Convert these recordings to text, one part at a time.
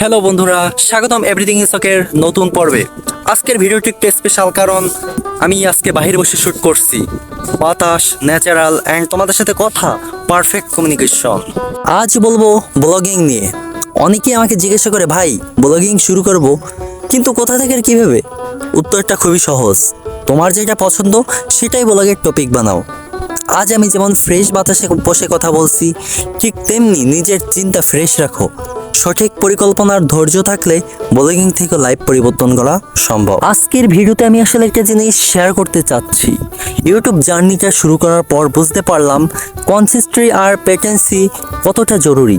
Hello বন্ধুরা। স্বাগতম everything ইসকের নতুন পর্বে। আজকের ভিডিওটি একটু স্পেশাল কারণ, আমি আজকে বাহির বসে শ্যুট করছি। বাতাস ন্যাচারাল অ্যান্ড তোমাদের সাথে কথা পারফেক্ট কমিউনিকেশন আজ বলব ব্লগিং নিয়ে। অনেকেই আমাকে জিজ্ঞাসা করে, ভাই ব্লগিং শুরু করব, কিন্তু কোথা থেকে কীভাবে? উত্তরটা খুবই সহজ। তোমার যেটা পছন্দ, সেটাই ব্লগের টপিক বানাও। আজ আমি যেমন ফ্রেশ বাতাসে বসে কথা বলছি, ঠিক তেমনি নিজের চিন্তা ফ্রেশ রাখো। সঠিক পরিকল্পনার ধৈর্য থাকলে বোলিং থেকে লাইভ পরিবর্তন করা সম্ভব। আজকের ভিডিওতে আমি আসলে একটা জিনিস শেয়ার করতে চাচ্ছি। ইউটিউব জার্নিটা শুরু করার পর বুঝতে পারলাম কনসিস্ট্রি আর পেটেন্সি কতটা জরুরি।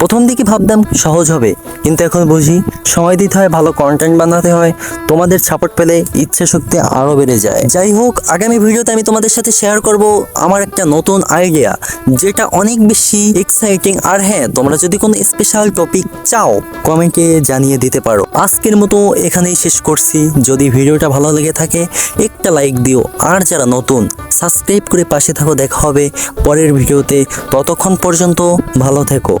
প্রথম দিকে ভাবতাম সহজ হবে। কিন্তু এখন বুঝি সময় দিতে হয়, ভালো কন্টেন্ট বানাতে হয়, তোমাদের সাপোর্ট পেলে ইচ্ছা শক্তি আরও বেড়ে যায়। যাই হোক, আগামী ভিডিওতে আমি তোমাদের সাথে শেয়ার করব আমার একটা নতুন আইডিয়া যেটা অনেক বেশি এক্সাইটিং আর হ্যাঁ তোমরা যদি কোনো স্পেশাল টপিক চাও কমেন্টে জানিয়ে দিতে পারো। আজকের মতো এখানেই শেষ করছি। যদি ভিডিওটা ভালো লেগে থাকে, একটা লাইক দিও। আর যারা নতুন সাবস্ক্রাইব করে পাশে থাকো, দেখা হবে পরের ভিডিওতে। ততক্ষণ পর্যন্ত ভালো থেকো।